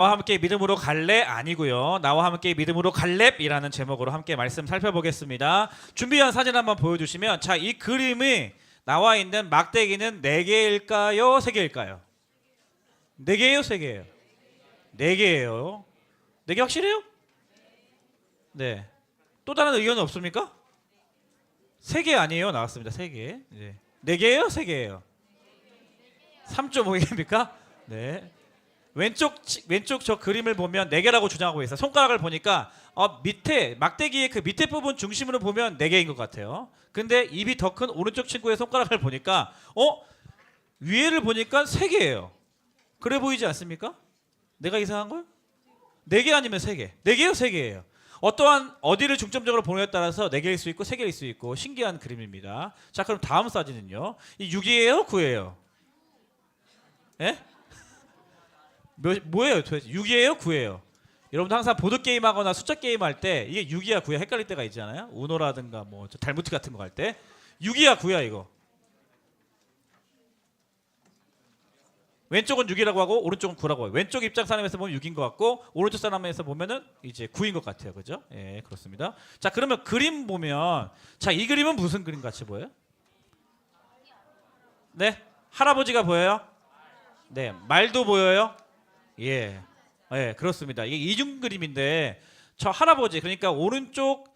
나와 함께 믿음으로 갈래 아니고요. 나와 함께 믿음으로 갈렙이라는 제목으로 함께 말씀 살펴보겠습니다. 준비한 사진 한번 보여주시면 자 이 그림이 나와 있는 막대기는 네 개일까요, 세 개일까요? 네 개예요, 세 개예요? 네 개예요. 네 개 확실해요? 네. 또 다른 의견은 없습니까? 세 개 아니에요, 나왔습니다. 세 개. 네. 네 개예요, 세 개예요? 3.5개입니까? 네. 왼쪽 치- 왼쪽 저 그림을 보면 네 개라고 주장하고 있어요. 손가락을 보니까 어, 밑에 막대기의 그 밑에 부분 중심으로 보면 네 개인 것 같아요. 근데 입이 더 큰 오른쪽 친구의 손가락을 보니까 어 위에를 보니까 세 개예요. 그래 보이지 않습니까? 내가 이상한 거요? 네개 아니면 세 개. 네 개요, 세 개예요. 어떠한 어디를 중점적으로 보느냐에 따라서 네 개일 수 있고 세 개일 수 있고 신기한 그림입니다. 자, 그럼 다음 사진은요. 이 6이에요, 9예요? 예? 몇, 뭐예요 도대체? 6이에요? 9예요? 여러분들 항상 보드 게임 하거나 숫자 게임 할 때 이게 6이야 9야 헷갈릴 때가 있잖아요. 우노라든가 뭐 달무트 같은 거 할 때. 6이야 9야 이거? 왼쪽은 6이라고 하고 오른쪽은 9라고 해요. 왼쪽 입장 사람에서 보면 6인 것 같고 오른쪽 사람에서 보면은 이제 9인 것 같아요. 그죠? 예 그렇습니다. 자 그러면 그림 보면 자 이 그림은 무슨 그림 같이 보여요? 네? 할아버지가 보여요? 네. 말도 보여요 예, 예, 그렇습니다. 이게 이중 그림인데 저 할아버지 그러니까 오른쪽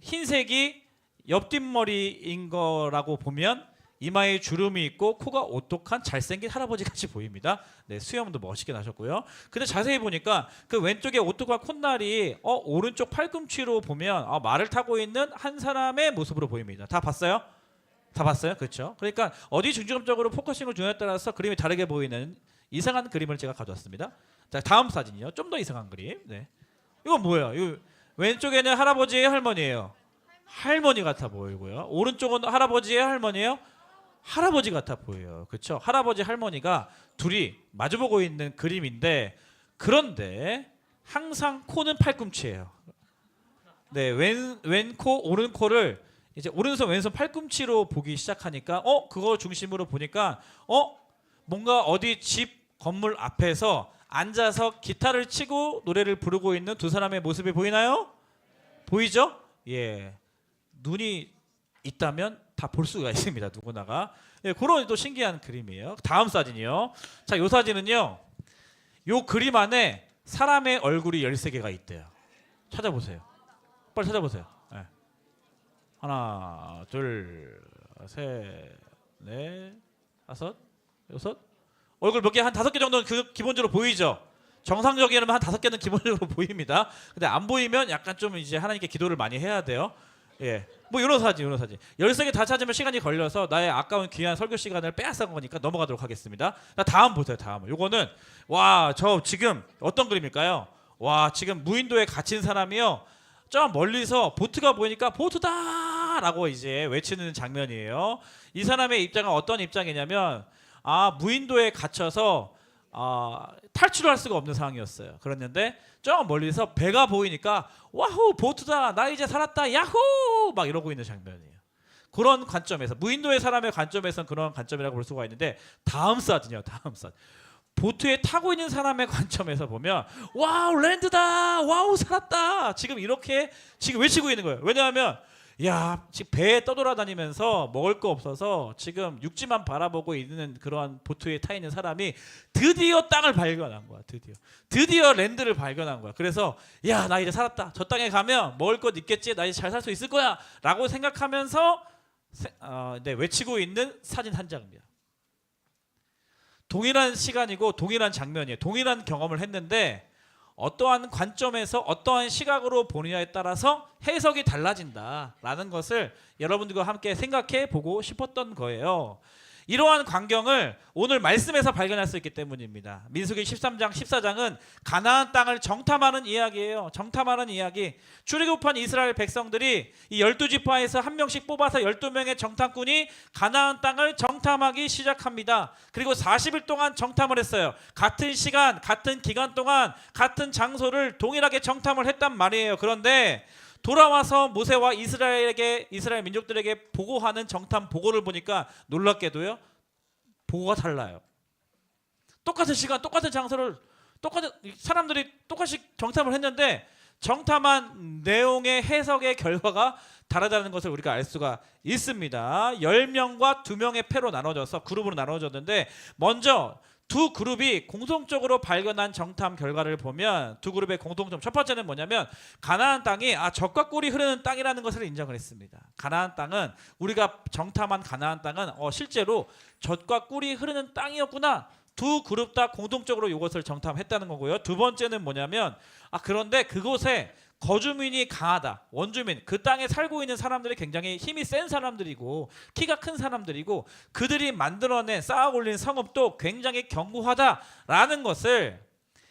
흰색이 옆뒷머리인 거라고 보면 이마에 주름이 있고 코가 오똑한 잘생긴 할아버지 같이 보입니다. 네, 수염도 멋있게 나셨고요. 근데 자세히 보니까 그 왼쪽에 오똑한 콧날이 어 오른쪽 팔꿈치로 보면 어, 말을 타고 있는 한 사람의 모습으로 보입니다. 다 봤어요? 다 봤어요? 그렇죠? 그러니까 어디 중점적으로 포커싱을 주냐에 따라서 그림이 다르게 보이는 이상한 그림을 제가 가져왔습니다. 자, 다음 사진이요. 좀 더 이상한 그림. 네. 이건 뭐예요? 이 왼쪽에는 할아버지의 할머니예요. 할머니 같아 보이고요. 오른쪽은 할아버지의 할머니예요. 할아버지 같아 보여요. 그렇죠? 할아버지 할머니가 둘이 마주보고 있는 그림인데 그런데 항상 코는 팔꿈치예요. 네, 왼 왼코 오른 코를 이제 오른손 왼손 팔꿈치로 보기 시작하니까 어 그거 중심으로 보니까 어 뭔가 어디 집 건물 앞에서 앉아서 기타를 치고 노래를 부르고 있는 두 사람의 모습이 보이나요? 보이죠? 예. 눈이 있다면 다 볼 수가 있습니다. 누구나가. 예, 그런 또 신기한 그림이에요. 다음 사진이요. 자, 요 사진은요. 요 그림 안에 사람의 얼굴이 13개가 있대요. 찾아보세요. 빨리 찾아보세요. 예. 하나, 둘, 셋, 넷, 다섯, 여섯. 얼굴 몇 개 한 다섯 개 정도는 그 기본적으로 보이죠. 정상적이라면 한 다섯 개는 기본적으로 보입니다. 근데 안 보이면 약간 좀 이제 하나님께 기도를 많이 해야 돼요. 예. 뭐 이런 사진, 이런 사진. 열세 개 다 찾으면 시간이 걸려서 나의 아까운 귀한 설교 시간을 빼앗은 거니까 넘어가도록 하겠습니다. 자, 다음 보세요. 다음. 요거는 와, 저 지금 어떤 그림일까요? 와, 지금 무인도에 갇힌 사람이요. 저 멀리서 보트가 보이니까 보트다라고 이제 외치는 장면이에요. 이 사람의 입장은 어떤 입장이냐면 아 무인도에 갇혀서 아, 탈출할 수가 없는 상황이었어요. 그랬는데 저 멀리서 배가 보이니까 와후 보트다 나 이제 살았다 야호 막 이러고 있는 장면이에요. 그런 관점에서 무인도의 사람의 관점에서는 그런 관점이라고 볼 수가 있는데 다음 사진이요. 다음 사진. 보트에 타고 있는 사람의 관점에서 보면 와우 랜드다 와우 살았다 지금 이렇게 지금 외치고 있는 거예요 왜냐하면 야 지금 배에 떠돌아다니면서 먹을 거 없어서 지금 육지만 바라보고 있는 그러한 보트에 타 있는 사람이 드디어 땅을 발견한 거야 드디어. 드디어 랜드를 발견한 거야. 그래서 야 나 이제 살았다. 저 땅에 가면 먹을 것 있겠지? 나 이제 잘 살 수 있을 거야. 라고 생각하면서 세- 어, 네, 외치고 있는 사진 한 장입니다 동일한 시간이고 동일한 장면이에요. 동일한 경험을 했는데 어떠한 관점에서 어떠한 시각으로 보느냐에 따라서 해석이 달라진다라는 것을 여러분들과 함께 생각해 보고 싶었던 거예요. 이러한 광경을 오늘 말씀에서 발견할 수 있기 때문입니다. 민수기 13장 14장은 가나안 땅을 정탐하는 이야기예요. 정탐하는 이야기. 출애굽한 이스라엘 백성들이 이 열두 지파에서 한 명씩 뽑아서 12명의 정탐꾼이 가나안 땅을 정탐하기 시작합니다. 그리고 40일 동안 정탐을 했어요. 같은 시간, 같은 기간 동안 같은 장소를 동일하게 정탐을 했단 말이에요. 그런데 돌아와서 모세와 이스라엘에게 이스라엘 민족들에게 보고하는 정탐 보고를 보니까 놀랍게도요. 보고가 달라요. 똑같은 시간, 똑같은 장소를 똑같은 사람들이 똑같이 정탐을 했는데 정탐한 내용의 해석의 결과가 다르다는 것을 우리가 알 수가 있습니다. 10명과 2명의 패로 나눠져서 그룹으로 나눠졌는데 먼저 두 그룹이 공통적으로 발견한 정탐 결과를 보면 두 그룹의 공통점 첫 번째는 뭐냐면 가나안 땅이 아 적과 꿀이 흐르는 땅이라는 것을 인정을 했습니다. 가나안 땅은 우리가 정탐한 가나안 땅은 어, 실제로 젖과 꿀이 흐르는 땅이었구나. 두 그룹 다 공통적으로 이것을 정탐했다는 거고요. 두 번째는 뭐냐면 아 그런데 그곳에 거주민이 강하다. 원주민 그 땅에 살고 있는 사람들이 굉장히 힘이 센 사람들이고 키가 큰 사람들이고 그들이 만들어낸 쌓아 올린 성읍도 굉장히 견고하다라는 것을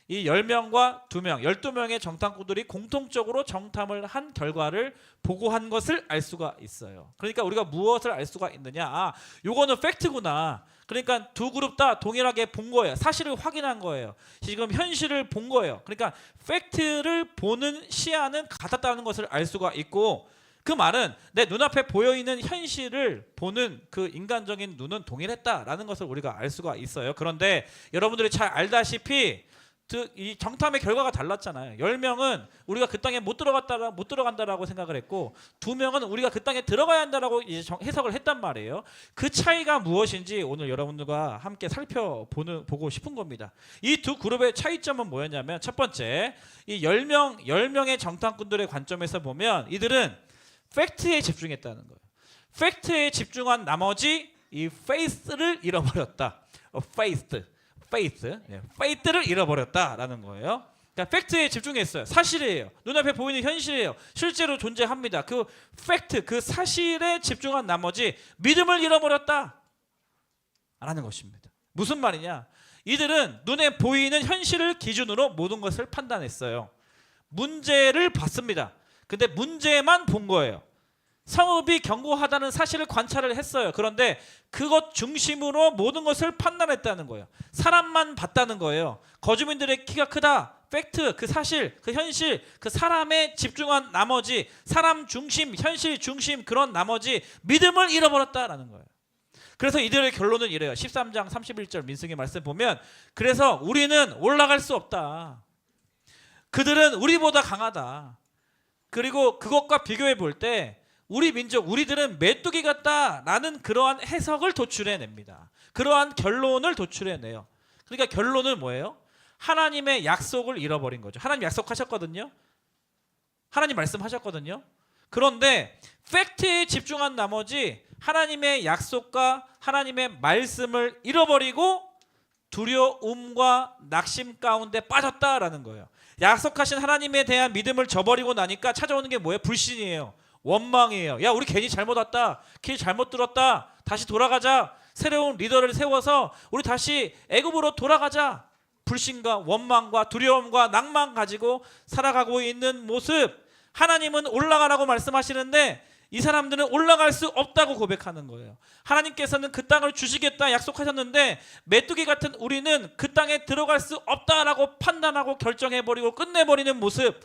이 10명과 2명, 12명의 정탐꾼들이 공통적으로 정탐을 한 결과를 보고한 것을 알 수가 있어요. 그러니까 우리가 무엇을 알 수가 있느냐? 아, 요거는 팩트구나. 그러니까 두 그룹 다 동일하게 본 거예요. 사실을 확인한 거예요. 지금 현실을 본 거예요. 그러니까 팩트를 보는 시야는 같았다는 것을 알 수가 있고 그 말은 내 눈앞에 보여 있는 현실을 보는 그 인간적인 눈은 동일했다라는 것을 우리가 알 수가 있어요. 그런데 여러분들이 잘 알다시피 그이 정탐의 결과가 달랐잖아요. 10명은 우리가 그 땅에 못 들어갔다 못 들어간다라고 생각을 했고 두 명은 우리가 그 땅에 들어가야 한다라고 이제 정- 해석을 했단 말이에요. 그 차이가 무엇인지 오늘 여러분들과 함께 살펴보는 보고 싶은 겁니다. 이 두 그룹의 차이점은 뭐였냐면 첫 번째 이 10명 10명의 정탐꾼들의 관점에서 보면 이들은 팩트에 집중했다는 거예요. 팩트에 집중한 나머지 이 페이스를 잃어버렸다. 어, 페이스, 페이스, 예, 페이스를 잃어버렸다라는 거예요. 그러니까 팩트에 집중했어요. 사실이에요. 눈앞에 보이는 현실이에요. 실제로 존재합니다. 그 팩트, 그 사실에 집중한 나머지 믿음을 잃어버렸다. 라는 것입니다. 무슨 말이냐? 이들은 눈에 보이는 현실을 기준으로 모든 것을 판단했어요. 문제를 봤습니다. 근데 문제만 본 거예요. 성읍이 견고하다는 사실을 관찰을 했어요. 그런데 그것 중심으로 모든 것을 판단했다는 거예요. 사람만 봤다는 거예요. 거주민들의 키가 크다. 팩트, 그 사실, 그 현실, 그 사람에 집중한 나머지 사람 중심, 현실 중심 그런 나머지 믿음을 잃어버렸다라는 거예요. 그래서 이들의 결론은 이래요. 13장 31절 민승의 말씀 보면 그래서 우리는 올라갈 수 없다. 그들은 우리보다 강하다. 그리고 그것과 비교해 볼때 우리 민족 우리들은 메뚜기 같다라는 그러한 해석을 도출해냅니다. 그러한 결론을 도출해내요. 그러니까 결론은 뭐예요? 하나님의 약속을 잃어버린 거죠. 하나님 약속하셨거든요. 하나님 말씀하셨거든요. 그런데 팩트에 집중한 나머지 하나님의 약속과 하나님의 말씀을 잃어버리고 두려움과 낙심 가운데 빠졌다라는 거예요. 약속하신 하나님에 대한 믿음을 저버리고 나니까 찾아오는 게 뭐예요? 불신이에요. 원망이에요. 야, 우리 괜히 잘못 왔다. 길 잘못 들었다. 다시 돌아가자. 새로운 리더를 세워서 우리 다시 애굽으로 돌아가자. 불신과 원망과 두려움과 낭만 가지고 살아가고 있는 모습. 하나님은 올라가라고 말씀하시는데 이 사람들은 올라갈 수 없다고 고백하는 거예요. 하나님께서는 그 땅을 주시겠다 약속하셨는데 메뚜기 같은 우리는 그 땅에 들어갈 수 없다라고 판단하고 결정해버리고 끝내버리는 모습.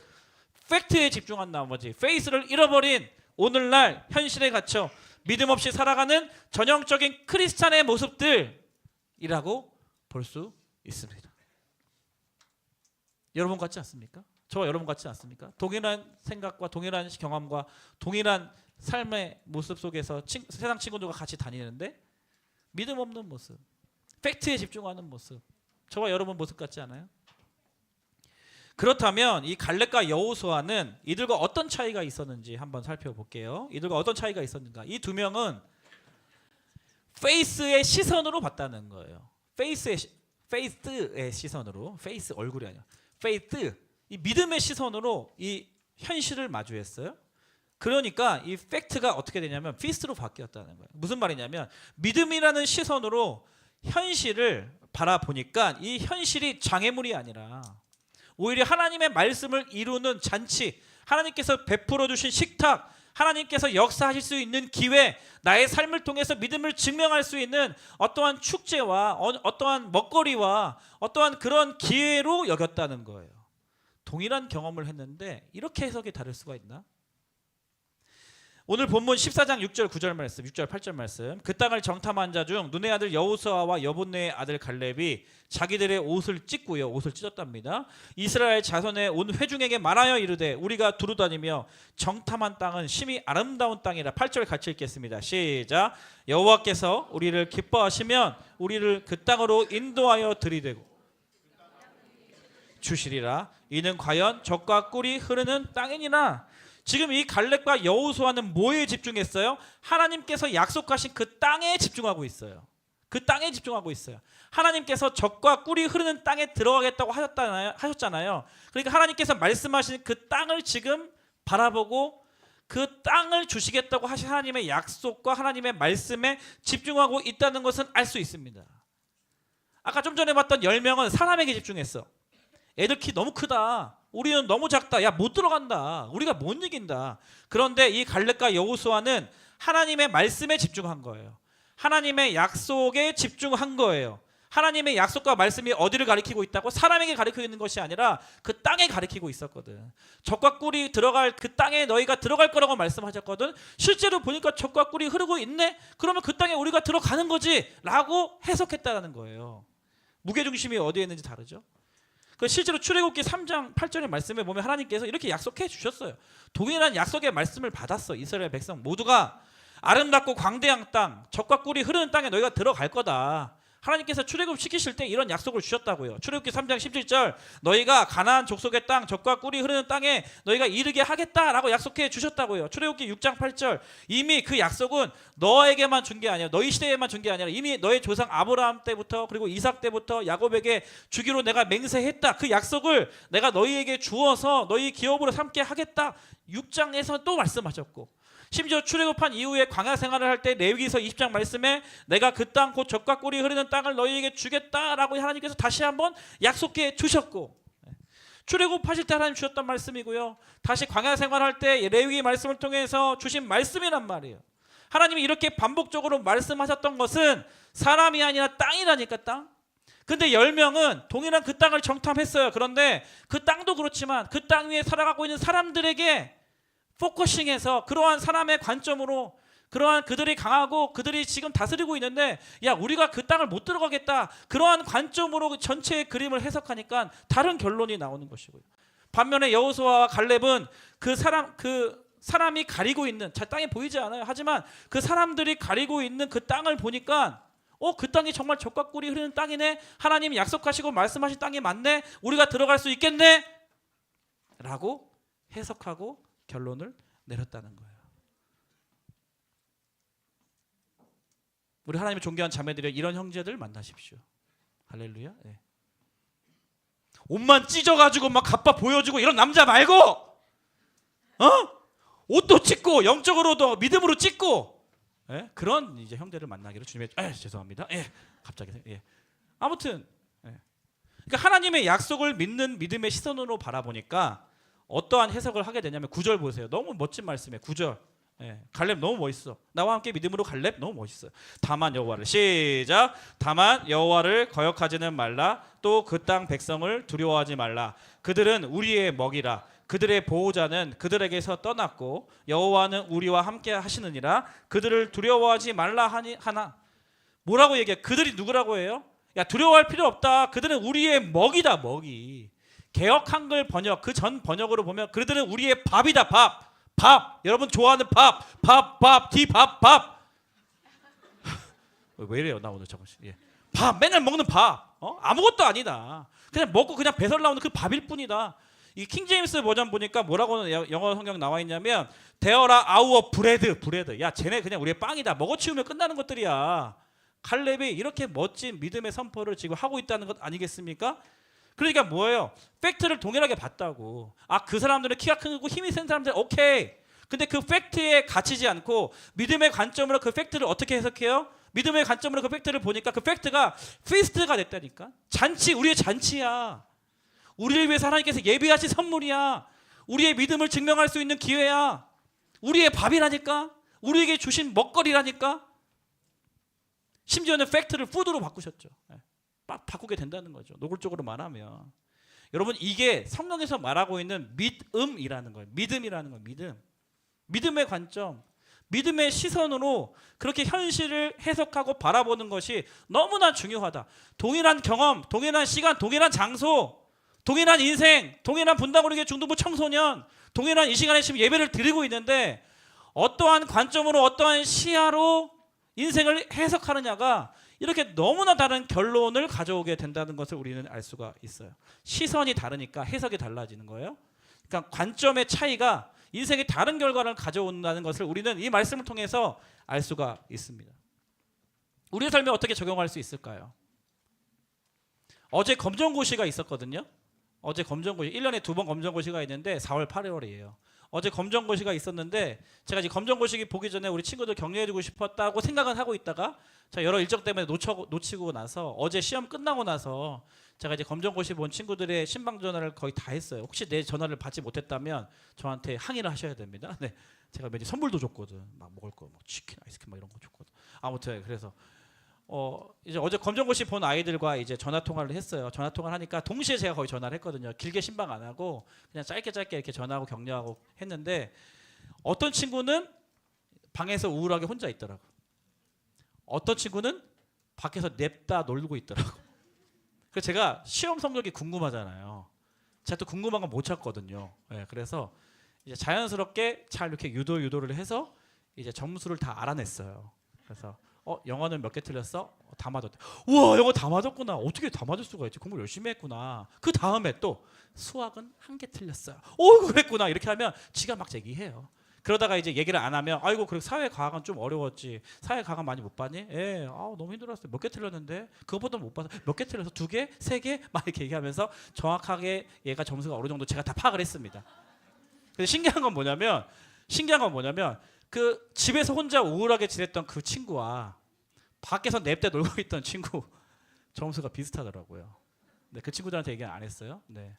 팩트에 집중한 나머지 페이스를 잃어버린 오늘날 현실에 갇혀 믿음 없이 살아가는 전형적인 크리스찬의 모습들이라고 볼 수 있습니다. 여러분 같지 않습니까? 저와 여러분 같지 않습니까? 동일한 생각과 동일한 경험과 동일한 삶의 모습 속에서 친- 세상 친구들과 같이 다니는데 믿음 없는 모습, 팩트에 집중하는 모습, 저와 여러분 모습 같지 않아요? 그렇다면 이 갈렙과 여호수아는 이들과 어떤 차이가 있었는지 한번 살펴볼게요. 이들과 어떤 차이가 있었는가? 이 두 명은 페이스의 시선으로 봤다는 거예요. 페이스의 시, 페이스의 시선으로, 페이스 얼굴이 아니야. 페이스 이 믿음의 시선으로 이 현실을 마주했어요. 그러니까 이 팩트가 어떻게 되냐면 피스로 바뀌었다는 거예요. 무슨 말이냐면 믿음이라는 시선으로 현실을 바라보니까 이 현실이 장애물이 아니라 오히려 하나님의 말씀을 이루는 잔치, 하나님께서 베풀어 주신 식탁, 하나님께서 역사하실 수 있는 기회, 나의 삶을 통해서 믿음을 증명할 수 있는 어떠한 축제와 어- 어떠한 먹거리와 어떠한 그런 기회로 여겼다는 거예요. 동일한 경험을 했는데 이렇게 해석이 다를 수가 있나? 오늘 본문 14장 6절 9절 말씀, 6절 8절 말씀. 그 땅을 정탐한 자 중 눈의 아들 여호수아와 여본네의 아들 갈렙이 자기들의 옷을 찢고요. 옷을 찢었답니다. 이스라엘 자손의 온 회중에게 말하여 이르되 우리가 두루 다니며 정탐한 땅은 심히 아름다운 땅이라 8절 같이 읽겠습니다. 시작. 여호와께서 우리를 기뻐하시면 우리를 그 땅으로 인도하여 들이대고 주시리라. 이는 과연 적과 꿀이 흐르는 땅이니라. 지금 이 갈렙과 여호수아는 뭐에 집중했어요? 하나님께서 약속하신 그 땅에 집중하고 있어요. 그 땅에 집중하고 있어요. 하나님께서 적과 꿀이 흐르는 땅에 들어가겠다고 하셨잖아요. 하셨잖아요. 그러니까 하나님께서 말씀하신 그 땅을 지금 바라보고 그 땅을 주시겠다고 하신 하나님의 약속과 하나님의 말씀에 집중하고 있다는 것은 알 수 있습니다. 아까 좀 전에 봤던 10명은 사람에게 집중했어. 애들 키 너무 크다. 우리는 너무 작다. 야, 못 들어간다. 우리가 못 이긴다. 그런데 이 갈렙과 여호수아는 하나님의 말씀에 집중한 거예요. 하나님의 약속에 집중한 거예요. 하나님의 약속과 말씀이 어디를 가리키고 있다고 사람에게 가리키고 있는 것이 아니라 그 땅에 가리키고 있었거든. 적과 꿀이 들어갈 그 땅에 너희가 들어갈 거라고 말씀하셨거든. 실제로 보니까 적과 꿀이 흐르고 있네. 그러면 그 땅에 우리가 들어가는 거지라고 해석했다라는 거예요. 무게 중심이 어디에 있는지 다르죠. 그 실제로 출애굽기 3장 8절의 말씀에 보면 하나님께서 이렇게 약속해 주셨어요. 동일한 약속의 말씀을 받았어. 이스라엘 백성 모두가 아름답고 광대한 땅, 적과 꿀이 흐르는 땅에 너희가 들어갈 거다. 하나님께서 출애굽 시키실 때 이런 약속을 주셨다고요. 출애굽기 3장 17절 너희가 가나안 족속의 땅, 적과 꿀이 흐르는 땅에 너희가 이르게 하겠다라고 약속해 주셨다고요. 출애굽기 6장 8절 이미 그 약속은 너에게만 준 게 아니라 너희 시대에만 준 게 아니라 이미 너의 조상 아브라함 때부터 그리고 이삭 때부터 야곱에게 주기로 내가 맹세했다. 그 약속을 내가 너희에게 주어서 너희 기업으로 삼게 하겠다. 6장에서 또 말씀하셨고 심지어 출애굽한 이후에 광야 생활을 할 때 레위기서 20장 말씀에 내가 그 땅 곧 적과 꿀이 흐르는 땅을 너희에게 주겠다라고 하나님께서 다시 한번 약속해 주셨고 출애굽하실 때 하나님 주셨던 말씀이고요. 다시 광야 생활할 때 레위기 말씀을 통해서 주신 말씀이란 말이에요. 하나님이 이렇게 반복적으로 말씀하셨던 것은 사람이 아니라 땅이라니까 땅. 근데 열 명은 동일한 그 땅을 정탐했어요. 그런데 그 땅도 그렇지만 그 땅 위에 살아가고 있는 사람들에게 포커싱해서 그러한 사람의 관점으로 그러한 그들이 강하고 그들이 지금 다스리고 있는데 야 우리가 그 땅을 못 들어가겠다 그러한 관점으로 그 전체의 그림을 해석하니까 다른 결론이 나오는 것이고요. 반면에 여호수아와 갈렙은 그 사람 그 사람이 가리고 있는 자 땅이 보이지 않아요. 하지만 그 사람들이 가리고 있는 그 땅을 보니까 어 그 땅이 정말 적과 꿀이 흐르는 땅이네. 하나님이 약속하시고 말씀하신 땅이 맞네. 우리가 들어갈 수 있겠네. 라고 해석하고 결론을 내렸다는 거예요. 우리 하나님의 존귀한 자매들이 이런 형제들 만나십시오. 할렐루야. 예. 옷만 찢어가지고 막 갑바 보여주고 이런 남자 말고, 어? 옷도 찢고 영적으로도 믿음으로 찢고, 예? 그런 이제 형제를 만나기를 주님의 에, 죄송합니다. 예, 갑자기 예. 아무튼, 예. 그러니까 하나님의 약속을 믿는 믿음의 시선으로 바라보니까 어떠한 해석을 하게 되냐면 구절 보세요. 너무 멋진 말씀이에요. 구절. 예, 갈렙 너무 멋있어. 나와 함께 믿음으로 갈렙 너무 멋있어요. 다만 여호와를 시작. 다만 여호와를 거역하지는 말라. 또 그 땅 백성을 두려워하지 말라. 그들은 우리의 먹이라. 그들의 보호자는 그들에게서 떠났고 여호와는 우리와 함께 하시느니라. 그들을 두려워하지 말라 하니 하나. 뭐라고 얘기해? 그들이 누구라고 해요? 야 두려워할 필요 없다. 그들은 우리의 먹이다 먹이. 개혁 한글 번역 그 전 번역으로 보면 그들은 우리의 밥이다 밥. 밥. 여러분 좋아하는 밥. 밥, 밥, 디밥, 밥. 왜 이래요? 나 오늘 잠깐씩. 예. 밥 맨날 먹는 밥. 어? 아무것도 아니다. 그냥 먹고 그냥 배설 나오는 그 밥일 뿐이다. 이 킹제임스 버전 보니까 뭐라고 여- 영어 성경 나와 있냐면 데어라 아우어 브레드 브레드. 야, 쟤네 그냥 우리의 빵이다. 먹어치우면 끝나는 것들이야. 칼렙이 이렇게 멋진 믿음의 선포를 지금 하고 있다는 것 아니겠습니까? 그러니까 뭐예요? 팩트를 동일하게 봤다고. 아, 그 사람들은 키가 크고 힘이 센 사람들 오케이. 근데 그 팩트에 갇히지 않고 믿음의 관점으로 그 팩트를 어떻게 해석해요? 믿음의 관점으로 그 팩트를 보니까 그 팩트가 피스트가 됐다니까. 잔치, 우리의 잔치야. 우리를 위해서 하나님께서 예비하신 선물이야. 우리의 믿음을 증명할 수 있는 기회야. 우리의 밥이라니까. 우리에게 주신 먹거리라니까. 심지어는 팩트를 푸드로 바꾸셨죠. 예. 바, 바꾸게 된다는 거죠. 노골적으로 말하면. 여러분 이게 성경에서 말하고 있는 믿음이라는 거예요. 믿음이라는 거예요. 믿음. 믿음의 관점. 믿음의 시선으로 그렇게 현실을 해석하고 바라보는 것이 너무나 중요하다. 동일한 경험, 동일한 시간, 동일한 장소, 동일한 인생, 동일한 분당우리교 중등부 청소년, 동일한 이 시간에 지금 예배를 드리고 있는데 어떠한 관점으로 어떠한 시야로 인생을 해석하느냐가 이렇게 너무나 다른 결론을 가져오게 된다는 것을 우리는 알 수가 있어요. 시선이 다르니까 해석이 달라지는 거예요. 그러니까 관점의 차이가 인생의 다른 결과를 가져온다는 것을 우리는 이 말씀을 통해서 알 수가 있습니다. 우리의 삶에 어떻게 적용할 수 있을까요? 어제 검정고시가 있었거든요. 어제 검정고시 1년에 두 번 검정고시가 있는데 4월 8월이에요. 어제 검정고시가 있었는데 제가 이제 검정고시 보기 전에 우리 친구들 격려해주고 싶었다고 생각은 하고 있다가 제가 여러 일정 때문에 놓쳐, 놓치고 나서 어제 시험 끝나고 나서 제가 이제 검정고시 본 친구들의 신방 전화를 거의 다 했어요. 혹시 내 전화를 받지 못했다면 저한테 항의를 하셔야 됩니다. 네, 제가 매일 선물도 줬거든. 막 먹을 거, 뭐 치킨, 아이스크림 막 이런 거 줬거든. 아무튼 그래서 어 이제 어제 검정고시 본 아이들과 이제 전화 통화를 했어요. 전화 통화를 하니까 동시에 제가 거의 전화를 했거든요. 길게 신방 안 하고 그냥 짧게 짧게 이렇게 전화하고 격려하고 했는데 어떤 친구는 방에서 우울하게 혼자 있더라고. 어떤 친구는 밖에서 냅다 놀고 있더라고. 그래서 제가 시험 성적이 궁금하잖아요. 제가 또 궁금한 건 못 찾거든요. 예, 그래서 이제 자연스럽게 잘 이렇게 유도 유도를 해서 이제 점수를 다 알아냈어요. 그래서 어 영어는 몇 개 틀렸어? 어, 다 맞았대. 우와 영어 다 맞았구나. 어떻게 다 맞을 수가 있지? 공부 열심히 했구나. 그 다음에 또 수학은 한 개 틀렸어요. 오 그랬구나. 이렇게 하면 지가 막 제기해요. 그러다가 이제 얘기를 안 하면 아이고 그리고 사회 과학은 좀 어려웠지. 사회 과학 많이 못 봤니? 예. 아 너무 힘들었어요. 몇 개 틀렸는데 그것보다 못 봐서 몇 개 틀려서 두 개, 세 개, 막 이렇게 얘기하면서 정확하게 얘가 점수가 어느 정도 제가 다 파악을 했습니다. 근데 신기한 건 뭐냐면 신기한 건 뭐냐면 그 집에서 혼자 우울하게 지냈던 그 친구와 밖에서 냅대 놀고 있던 친구 점수가 비슷하더라고요. 네, 그 친구들한테 얘기 안 했어요. 네.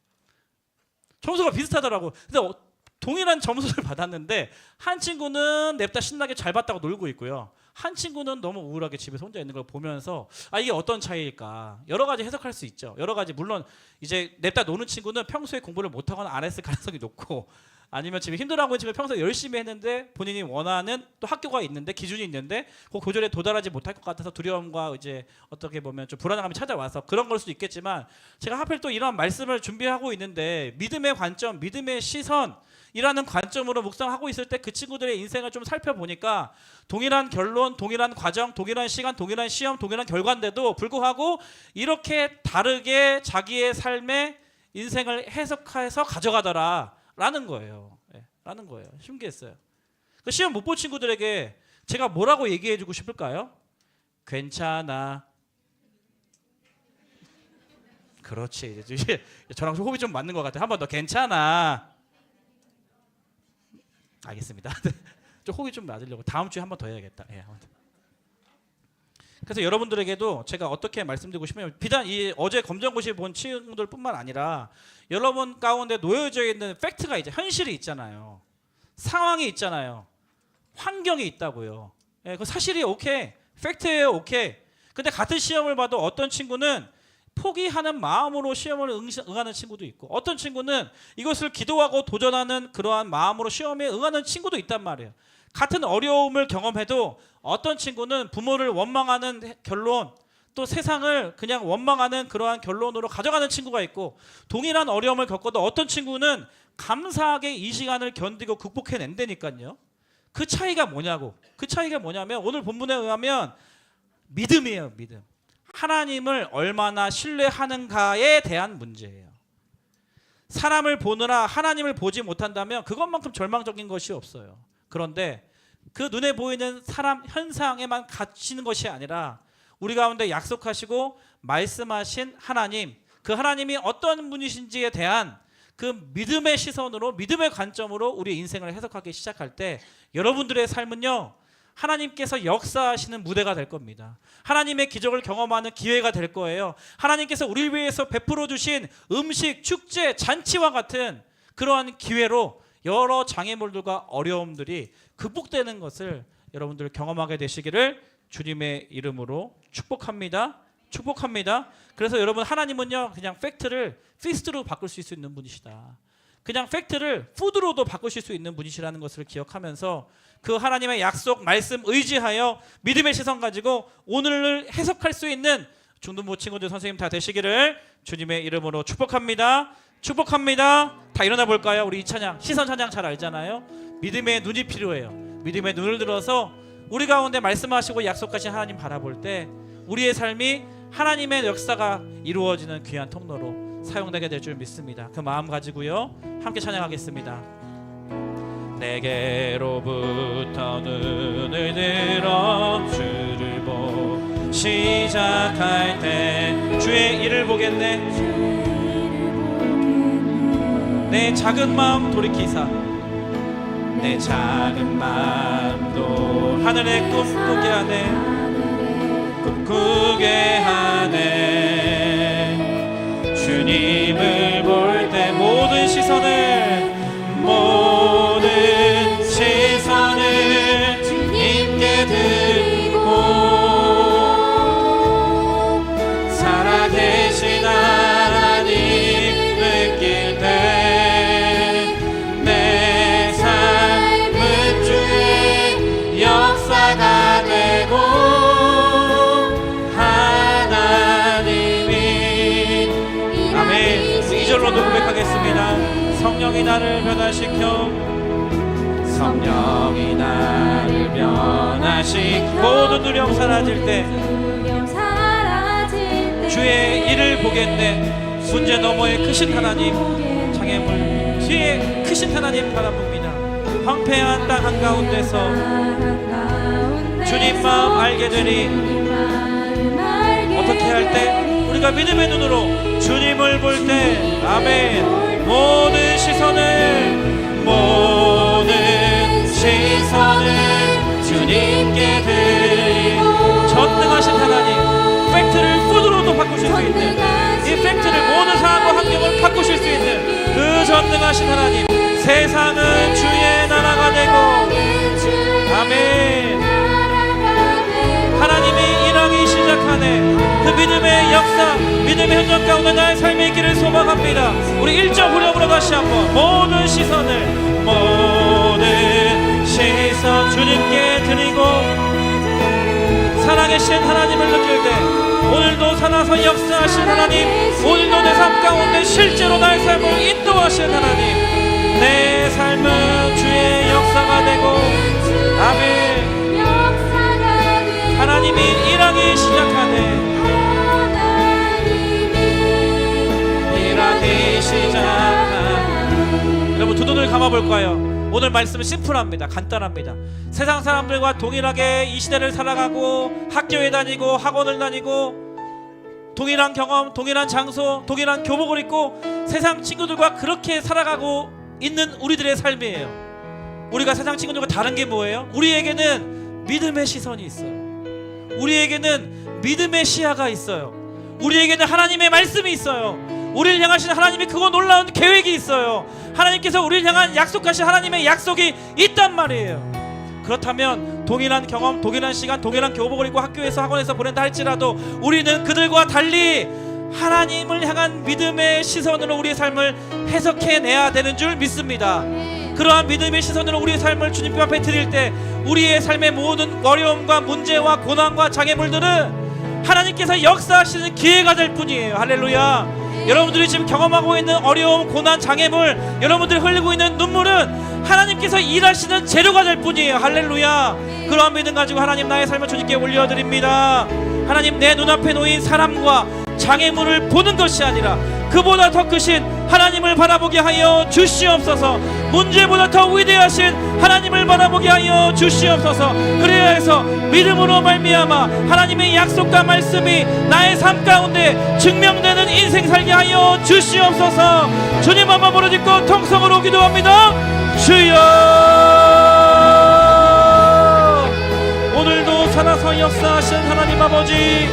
점수가 비슷하더라고. 근데 어, 동일한 점수를 받았는데 한 친구는 냅다 신나게 잘 봤다고 놀고 있고요. 한 친구는 너무 우울하게 집에서 혼자 있는 걸 보면서 아 이게 어떤 차이일까 여러 가지 해석할 수 있죠. 여러 가지 물론 이제 냅다 노는 친구는 평소에 공부를 못하거나 안 했을 가능성이 높고 아니면 집에 힘들어하고 친구 평소에 열심히 했는데 본인이 원하는 또 학교가 있는데 기준이 있는데 그 교절에 도달하지 못할 것 같아서 두려움과 이제 어떻게 보면 좀 불안감이 찾아와서 그런 걸 수도 있겠지만 제가 하필 또 이런 말씀을 준비하고 있는데 믿음의 관점, 믿음의 시선 이라는 관점으로 묵상하고 있을 때 그 친구들의 인생을 좀 살펴보니까 동일한 결론, 동일한 과정, 동일한 시간, 동일한 시험, 동일한 결과인데도 불구하고 이렇게 다르게 자기의 삶의 인생을 해석해서 가져가더라 라는 거예요. 예, 라는 거예요. 신기했어요. 그 시험 못 본 친구들에게 제가 뭐라고 얘기해 주고 싶을까요? 괜찮아. 그렇지. 이제 저랑 좀 호흡이 좀 맞는 것 같아요. 한 번 더 괜찮아. 알겠습니다. 좀 호흡이 좀 맞으려고 다음 주에 한 번 더 해야겠다. 예, 아무튼. 그래서 여러분들에게도 제가 어떻게 말씀드리고 싶으면 비단 이 어제 검정고시 본 친구들뿐만 아니라 여러분 가운데 놓여져 있는 팩트가 이제 현실이 있잖아요. 상황이 있잖아요. 환경이 있다고요. 예, 그 사실이 오케이. 팩트예요. 오케이. 근데 같은 시험을 봐도 어떤 친구는 포기하는 마음으로 시험을 응- 응하는 친구도 있고 어떤 친구는 이것을 기도하고 도전하는 그러한 마음으로 시험에 응하는 친구도 있단 말이에요. 같은 어려움을 경험해도 어떤 친구는 부모를 원망하는 해- 결론 또 세상을 그냥 원망하는 그러한 결론으로 가져가는 친구가 있고 동일한 어려움을 겪어도 어떤 친구는 감사하게 이 시간을 견디고 극복해낸다니까요. 그 차이가 뭐냐고. 그 차이가 뭐냐면 오늘 본문에 의하면 믿음이에요, 믿음. 하나님을 얼마나 신뢰하는가에 대한 문제예요. 사람을 보느라 하나님을 보지 못한다면 그것만큼 절망적인 것이 없어요. 그런데 그 눈에 보이는 사람 현상에만 갇히는 것이 아니라 우리 가운데 약속하시고 말씀하신 하나님, 그 하나님이 어떤 분이신지에 대한 그 믿음의 시선으로 믿음의 관점으로 우리 인생을 해석하기 시작할 때 여러분들의 삶은요. 하나님께서 역사하시는 무대가 될 겁니다. 하나님의 기적을 경험하는 기회가 될 거예요. 하나님께서 우리를 위해서 베풀어 주신 음식, 축제, 잔치와 같은 그러한 기회로 여러 장애물들과 어려움들이 극복되는 것을 여러분들 경험하게 되시기를 주님의 이름으로 축복합니다. 축복합니다. 그래서 여러분 하나님은요 그냥 팩트를 피스트로 바꿀 수 있는 분이시다. 그냥 팩트를 푸드로도 바꾸실 수 있는 분이시라는 것을 기억하면서 그 하나님의 약속 말씀 의지하여 믿음의 시선 가지고 오늘을 해석할 수 있는 중등부 친구들 선생님 다 되시기를 주님의 이름으로 축복합니다. 축복합니다. 다 일어나 볼까요? 우리 이 찬양 시선 찬양 잘 알잖아요. 믿음의 눈이 필요해요. 믿음의 눈을 들어서 우리 가운데 말씀하시고 약속하신 하나님 바라볼 때 우리의 삶이 하나님의 역사가 이루어지는 귀한 통로로 사용되게 될 줄 믿습니다. 그 마음 가지고요. 함께 찬양하겠습니다. 내게로부터 눈을 들어 주를 보 시작할 때 주의 일을 보겠네 내 작은 마음 돌이키사. 내 작은 마음도 하늘의 꿈 꾸게 하네. 꿈 꾸게 하네. 주님을 볼 때 모든 시선을 성령이 나를 변화시켜. 성령이 나를 변화시켜. 모든 두려움 사라질 때. 주의 일을 보겠네. 문제 너머에 크신 하나님. 장애물 뒤에 크신 하나님 바라봅니다. 황폐한 땅 한가운데서 주님 마음 알게 되니 어떻게 할때 우리가 믿음의 눈으로 주님을 볼 때 아멘. 모든 시선을 모든 시선을 주님께 드리고 전능하신 하나님 팩트를 푸드로도 바꾸실 수 있는 이 팩트를 모든 상황과 환경을 바꾸실 수 있는 그 전능하신 하나님 세상은 주의 역사 믿음의 현장 가운데 나의 삶의 길을 소망합니다. 우리 일정 후렴으로 다시 한번 모든 시선을 모든 시선 주님께 드리고 살아계신 하나님을 느낄 때 오늘도 살아서 역사하신 하나님 오늘도 내 삶 가운데 실제로 나의 삶을 인도하신 하나님 내 삶은 주의 역사가 되고 아멘. 하나님이 일하기 시작하네 일하기 시작하네 여러분 두 눈을 감아볼까요? 오늘 말씀은 심플합니다 간단합니다 세상 사람들과 동일하게 이 시대를 살아가고 학교에 다니고 학원을 다니고 동일한 경험, 동일한 장소, 동일한 교복을 입고 세상 친구들과 그렇게 살아가고 있는 우리들의 삶이에요 우리가 세상 친구들과 다른 게 뭐예요? 우리에게는 믿음의 시선이 있어요 우리에게는 믿음의 시야가 있어요. 우리에게는 하나님의 말씀이 있어요. 우리를 향하신 하나님의 그거 놀라운 계획이 있어요. 하나님께서 우리를 향한 약속하신 하나님의 약속이 있단 말이에요. 그렇다면 동일한 경험, 동일한 시간, 동일한 교복을 입고 학교에서 학원에서 보낸다 할지라도 우리는 그들과 달리 하나님을 향한 믿음의 시선으로 우리의 삶을 해석해내야 되는 줄 믿습니다. 그러한 믿음의 시선으로 우리의 삶을 주님 앞에 드릴 때 우리의 삶의 모든 어려움과 문제와 고난과 장애물들은 하나님께서 역사하시는 기회가 될 뿐이에요. 할렐루야. 여러분들이 지금 경험하고 있는 어려움, 고난, 장애물, 여러분들이 흘리고 있는 눈물은 하나님께서 일하시는 재료가 될 뿐이에요. 할렐루야. 그러한 믿음 가지고 하나님 나의 삶을 주님께 올려드립니다. 하나님 내 눈앞에 놓인 사람과 장애물을 보는 것이 아니라 그보다 더 크신 하나님을 바라보게 하여 주시옵소서. 문제보다 더 위대하신 하나님을 바라보게 하여 주시옵소서. 그래야 해서 믿음으로 말미암아 하나님의 약속과 말씀이 나의 삶 가운데 증명되는 인생 살게 하여 주시옵소서. 주님 한번 부르짖고 통성으로 기도합니다. 주여! 오늘도 살아서 역사하신 하나님 아버지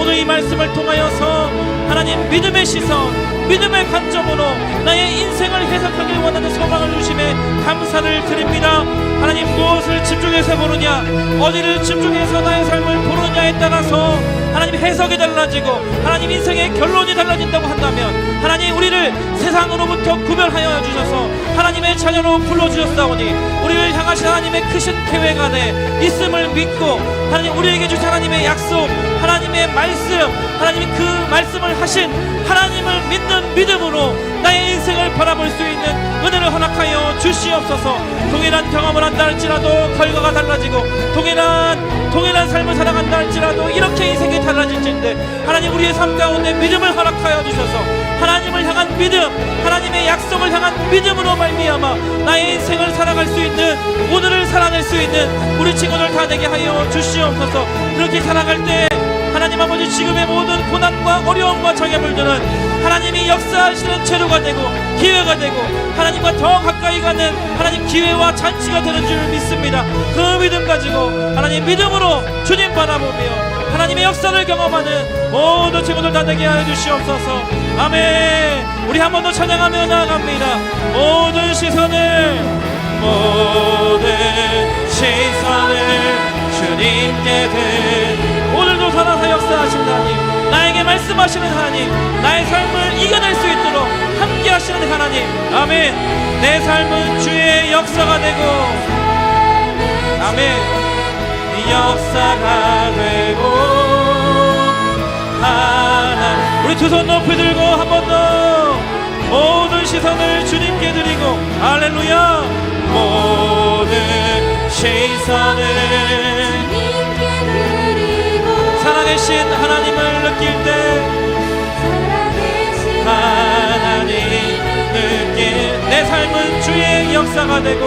오늘 이 말씀을 통하여서 하나님 믿음의 시선 믿음의 관점으로 나의 인생을 해석하길 원하는 소망을 주심에 감사를 드립니다. 하나님 무엇을 집중해서 보느냐, 어디를 집중해서 나의 삶을 보느냐에 따라서 하나님 해석이 달라지고 하나님 인생의 결론이 달라진다고 한다면 하나님 우리를 세상으로부터 구별하여 주셔서 하나님의 자녀로 불러주셨사오니 우리를 향하신 하나님의 크신 계획 안에 있음을 믿고 하나님 우리에게 주신 하나님의 약속 하나님의 말씀 하나님이 그 말씀을 하신 하나님을 믿는 믿음으로 나의 인생을 바라볼 수 있는 은혜를 허락하여 주시옵소서. 동일한 경험을 한다 할지라도 결과가 달라지고 동일한 동일한 삶을 살아간다 할지라도 이렇게 인생이 달라질진데 하나님 우리의 삶 가운데 믿음을 허락하여 주셔서 하나님을 향한 믿음 하나님의 약속을 향한 믿음으로 말미암아 나의 인생을 살아갈 수 있는 오늘을 살아낼 수 있는 우리 친구들 다 되게 하여 주시옵소서. 그렇게 살아갈 때 하나님 아버지 지금의 모든 고난과 어려움과 장애물들은 하나님이 역사하시는 재료가 되고 기회가 되고 하나님과 더 가까이 가는 하나님 기회와 잔치가 되는 줄 믿습니다. 그 믿음 가지고 하나님 믿음으로 주님 바라보며 하나님의 역사를 경험하는 모든 친구들 다 되게 하여 주시옵소서. 아멘. 우리 한 번 더 찬양하며 나아갑니다. 모든 시선을 모든 시선을 주님께 드 오늘도 살아서 역사하신 하나님 나에게 말씀하시는 하나님 나의 삶을 이겨낼 수 있도록 함께 하시는 하나님. 아멘. 내 삶은 주의 역사가 되고 아멘. 이 역사가 되고 하나 우리 두 손 높이 들고 한 번 더 모든 시선을 주님께 드리고 할렐루야. 모든 시선을 살아계신 하나님을 느낄 때 하나님 느낄 내 삶은 주의 역사가 되고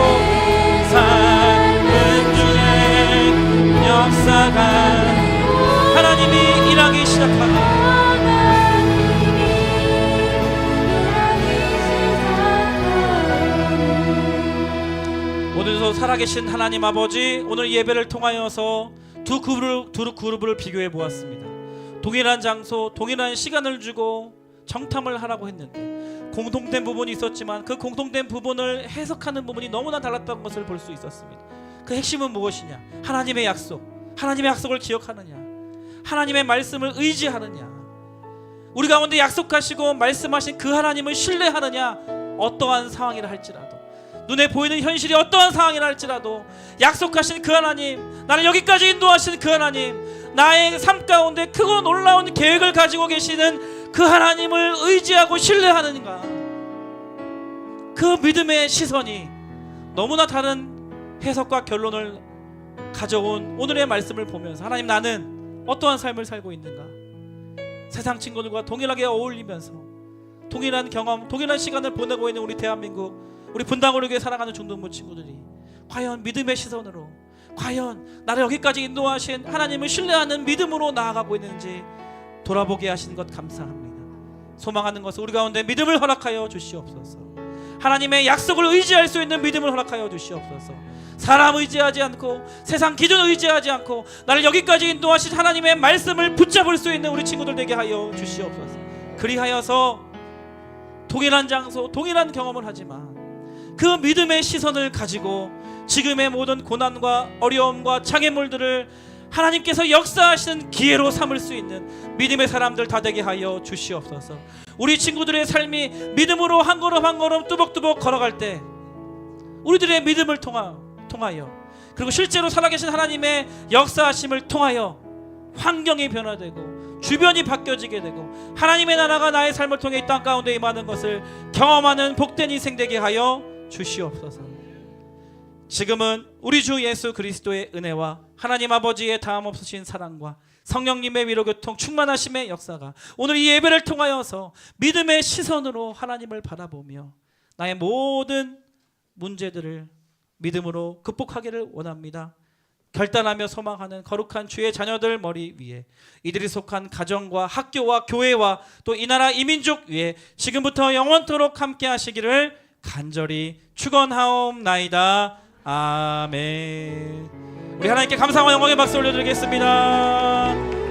삶은 주의 역사가 하나님이 일하기 시작하고 오늘도 살아계신 하나님 아버지 오늘 예배를 통하여서 두 그룹을, 두 그룹을 비교해 보았습니다. 동일한 장소, 동일한 시간을 주고 정탐을 하라고 했는데 공통된 부분이 있었지만 그 공통된 부분을 해석하는 부분이 너무나 달랐던 것을 볼 수 있었습니다. 그 핵심은 무엇이냐? 하나님의 약속, 하나님의 약속을 기억하느냐? 하나님의 말씀을 의지하느냐? 우리 가운데 약속하시고 말씀하신 그 하나님을 신뢰하느냐? 어떠한 상황이라 할지라도 눈에 보이는 현실이 어떠한 상황이라 할지라도 약속하신 그 하나님 나를 여기까지 인도하신 그 하나님 나의 삶 가운데 크고 놀라운 계획을 가지고 계시는 그 하나님을 의지하고 신뢰하는가? 그 믿음의 시선이 너무나 다른 해석과 결론을 가져온 오늘의 말씀을 보면서 하나님 나는 어떠한 삶을 살고 있는가? 세상 친구들과 동일하게 어울리면서 동일한 경험 동일한 시간을 보내고 있는 우리 대한민국 우리 위해 살아가는 중등부 친구들이 과연 믿음의 시선으로 과연 나를 여기까지 인도하신 하나님을 신뢰하는 믿음으로 나아가고 있는지 돌아보게 하신 것 감사합니다. 소망하는 것은 우리 가운데 믿음을 허락하여 주시옵소서. 하나님의 약속을 의지할 수 있는 믿음을 허락하여 주시옵소서. 사람 의지하지 않고 세상 기준 의지하지 않고 나를 여기까지 인도하신 하나님의 말씀을 붙잡을 수 있는 우리 친구들 되게 하여 주시옵소서. 그리하여서 동일한 장소, 동일한 경험을 하지만 그 믿음의 시선을 가지고 지금의 모든 고난과 어려움과 장애물들을 하나님께서 역사하시는 기회로 삼을 수 있는 믿음의 사람들 다 되게 하여 주시옵소서. 우리 친구들의 삶이 믿음으로 한 걸음 한 걸음 뚜벅뚜벅 걸어갈 때 우리들의 믿음을 통하, 통하여 그리고 실제로 살아계신 하나님의 역사하심을 통하여 환경이 변화되고 주변이 바뀌어지게 되고 하나님의 나라가 나의 삶을 통해 이 땅 가운데 임하는 것을 경험하는 복된 인생 되게 하여 주시옵소서. 지금은 우리 주 예수 그리스도의 은혜와 하나님 아버지의 다음 없으신 사랑과 성령님의 위로 교통 충만하심의 역사가 오늘 이 예배를 통하여서 믿음의 시선으로 하나님을 바라보며 나의 모든 문제들을 믿음으로 극복하기를 원합니다. 결단하며 소망하는 거룩한 주의 자녀들 머리 위에 이들이 속한 가정과 학교와 교회와 또 이 나라 이민족 위에 지금부터 영원토록 함께 하시기를 간절히 축원하옵나이다. 아멘. 우리 하나님께 감사와 영광의 박수 올려드리겠습니다.